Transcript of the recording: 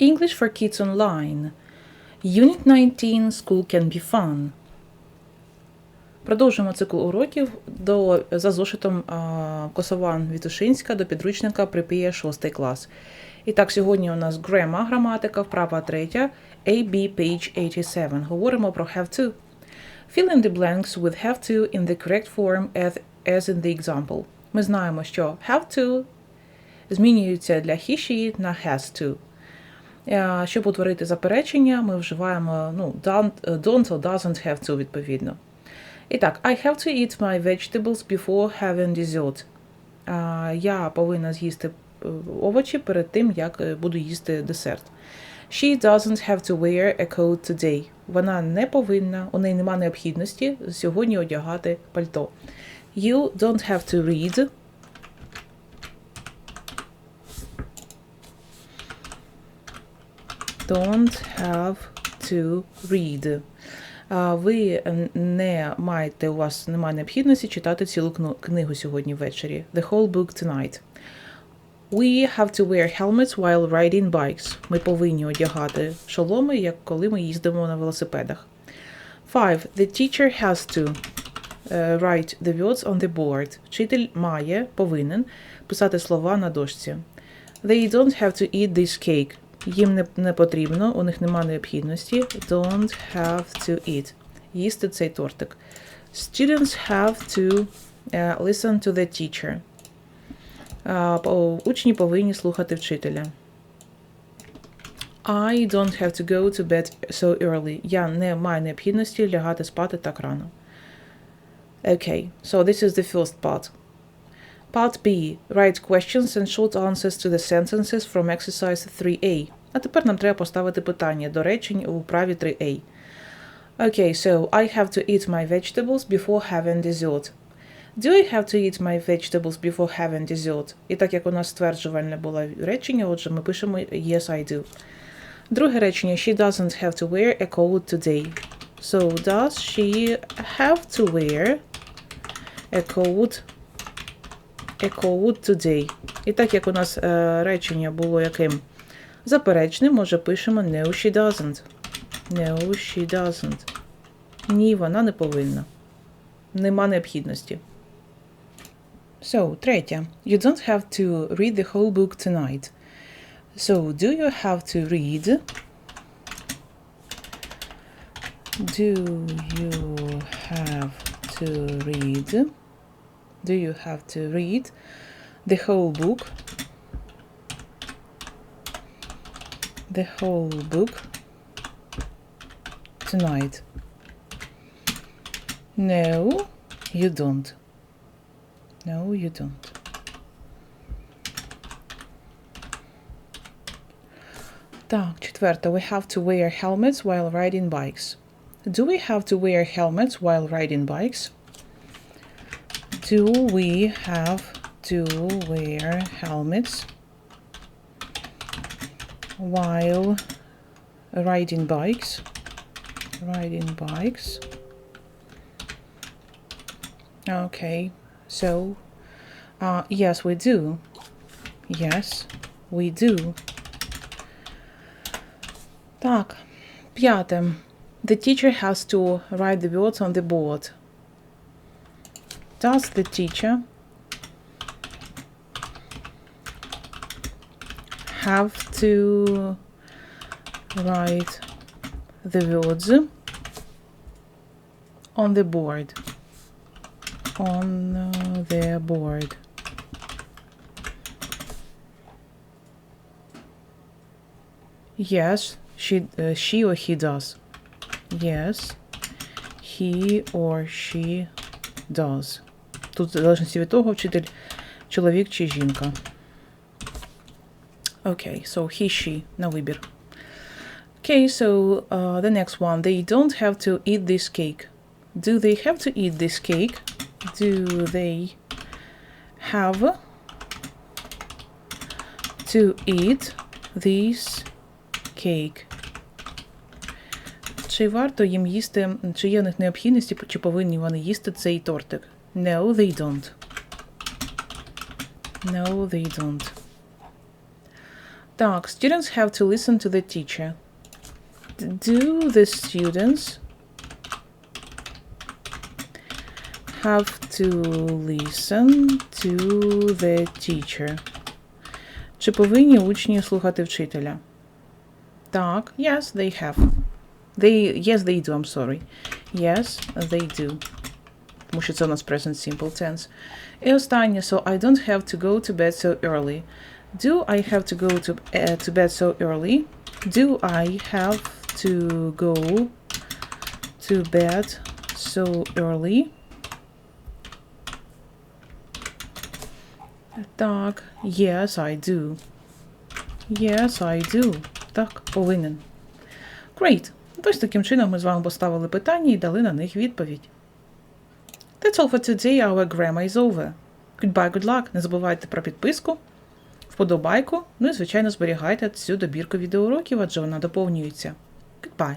English for Kids Online. Unit 19 School Can Be Fun. Продовжуємо цикл уроків до, за зошитом а, Косован Вітушинська до підручника припіє 6 клас. І так, сьогодні у нас грема, граматика, вправа третя, AB, page 87. Говоримо про have to. Fill in the blanks with have to in the correct form as, as in the example. Ми знаємо, що have to змінюється для he, she на has to. Е, Щоб утворити заперечення, ми вживаємо ну, don't, don't or doesn't have to відповідно. І так, I have to eat my vegetables before having dessert. Е, Я повинна з'їсти е, овочі перед тим, як е, буду їсти десерт. She doesn't have to wear a coat today. Вона не повинна, у неї немає необхідності сьогодні одягати пальто. You don't have to read. Don't have to read. Ви не маєте, у вас немає необхідності читати цілу книгу сьогодні ввечері. The whole book tonight. We have to wear helmets while riding bikes. Ми повинні одягати шоломи, як коли ми їздимо на велосипедах. Five. The teacher has to е, write the words on the board. Вчитель має, повинен писати слова на дошці. They don't have to eat this cake. Їм не, не потрібно, у них немає необхідності. Don't have to eat. Їсти цей тортик. Students have to е, listen to the teacher. А, по- Учні повинні слухати вчителя. I don't have to go to bed so early. Я не маю необхідності лягати спати так рано. Okay, so this is the first part. Part B. Write questions and short answers to the sentences from exercise 3A. А тепер нам треба поставити питання до речень у вправі 3A. Okay, so I have to eat my vegetables before having dessert. Do I have to eat my vegetables before having dessert? І так як у нас стверджувальне було речення, отже, ми пишемо Yes, I do. Друге речення She doesn't have to wear a coat today. So does she have to wear a coat a coat today? І так як у нас е, речення було яким заперечним, може пишемо No, she doesn't. No, she doesn't. Ні, вона не повинна. Нема необхідності. So, третє. You don't have to read the whole book tonight. So, do you have to read? Do you have to read? Do you have to read the whole book? The whole book tonight? No, you don't. No, you don't. Так, четверте. We have to wear helmets while riding bikes. Do we have to wear helmets while riding bikes? Do we have to wear helmets while riding bikes? Riding bikes. Okay, so uh, yes, we do. Yes, we do. Так, п'яте. The teacher has to write the words on the board. Does the teacher have to write the words on the board? On uh, the board. Yes, she, uh, she or he does. Yes, he or she does. Тут в залежності від того, вчитель чоловік чи жінка. Okay, so he, she на вибір. Okay, so uh, the next one. They don't have to eat this cake. Do they have to eat this cake? Do they have to eat this cake? Чи варто їм їсти, чи є в них необхідність, чи повинні вони їсти цей тортик? No, they don't. No, they don't. Так, students have to listen to the teacher. Do the students have to listen to the teacher? Чи повинні учні слухати вчителя? Так, yes, they have. They, yes, they do, I'm sorry. Yes, they do. Тому що це у нас present simple tense. І останнє, so I don't have to go to bed so early. Do I have to go to, uh, to bed so early? Do I have to go to bed so early? Так, yes, I do. Yes, I do. Так, повинен. Great. Ось таким чином ми з вами поставили питання і дали на них відповідь. That's all for today. Our grammar is over. Goodbye, good luck. Не забувайте про підписку, вподобайку, ну і, звичайно, зберігайте цю добірку відеоуроків, адже вона доповнюється. Goodbye.